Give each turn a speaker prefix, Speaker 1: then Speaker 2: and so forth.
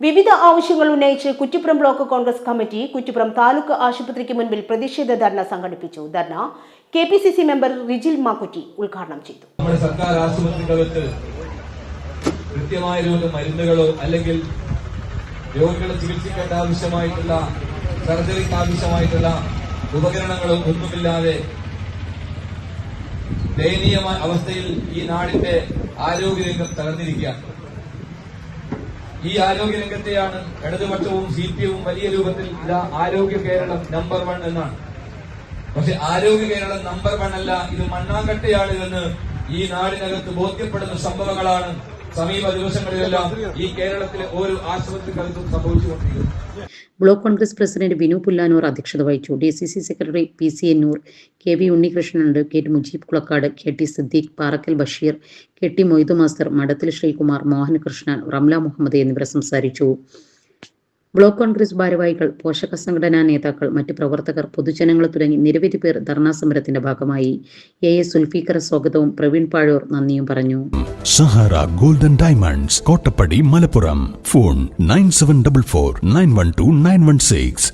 Speaker 1: വിവിധ ആവശ്യങ്ങൾ ഉന്നയിച്ച് കുറ്റിപ്പുറം ബ്ലോക്ക് കോൺഗ്രസ് കമ്മിറ്റി കുറ്റിപ്പുറം താലൂക്ക് ആശുപത്രിക്ക് മുൻപിൽ പ്രതിഷേധ ധർണ സംഘടിപ്പിച്ചു. Dharna K P C C member Rijil Makkutty ഉദ്ഘാടനം ചെയ്തു.
Speaker 2: നമ്മുടെ സർക്കാർ ആശുപത്രികൾക്ക് കൃത്യമായ മരുന്നുകളോ അല്ലെങ്കിൽ രോഗികളെ ചികിത്സിക്കേണ്ട ആവശ്യമായിട്ടുള്ള സർജറിക്ക് ആവശ്യമായിട്ടുള്ള ഉപകരണങ്ങളോ ഒന്നുമില്ലാതെ ദയനീയമായ അവസ്ഥയിൽ ഈ നാടിന്റെ ആരോഗ്യരംഗം തകർന്നിരിക്കുകയാണ്. ഈ ആരോഗ്യ രംഗത്തെയാണ് ഇടതുപക്ഷവും സി പി എമ്മും വലിയ രൂപത്തിൽ ഇതാ ആരോഗ്യ കേരളം നമ്പർ വൺ എന്നാണ്. പക്ഷെ ആരോഗ്യ കേരളം നമ്പർ വൺ അല്ല ഇത് മണ്ണാങ്കട്ടയാണ് എന്ന് ഈ നാടിനകത്ത് ബോധ്യപ്പെടുന്ന സംഭവങ്ങളാണ് സമീപ ദിവസങ്ങളിലെല്ലാം ഈ കേരളത്തിലെ ഓരോ ആശുപത്രികൾക്കും സംഭവിച്ചുകൊണ്ടിരിക്കുന്നത്
Speaker 3: ബ്ലോക്ക് കോൺഗ്രസ് പ്രസിഡന്റ് വിനു പുല്ലാനൂർ അധ്യക്ഷത വഹിച്ചു. D C C secretary P C Ennur K V Unnikrishnan advocate Mujeeb Kulakkad K T Siddique Parakkal Basheer K T Moythu master Madathil Sreekumar Mohanakrishnan Ramla Muhammad എന്നിവർ സംസാരിച്ചു. ബ്ലോക്ക് കോൺഗ്രസ് ഭാരവാഹികൾ പോഷക സംഘടനാ നേതാക്കൾ മറ്റ് പ്രവർത്തകർ പൊതുജനങ്ങൾ തുടങ്ങി നിരവധി പേർ ധർണാ സമരത്തിന്റെ ഭാഗമായി. എ. എസ് സുൽഫീഖർ സ്വാഗതവും പ്രവീൺ പാഴൂർ നന്ദിയും പറഞ്ഞു.
Speaker 4: Sahara golden diamonds Kottappadi Malappuram. Phone nine seven double four nine one two nine one six.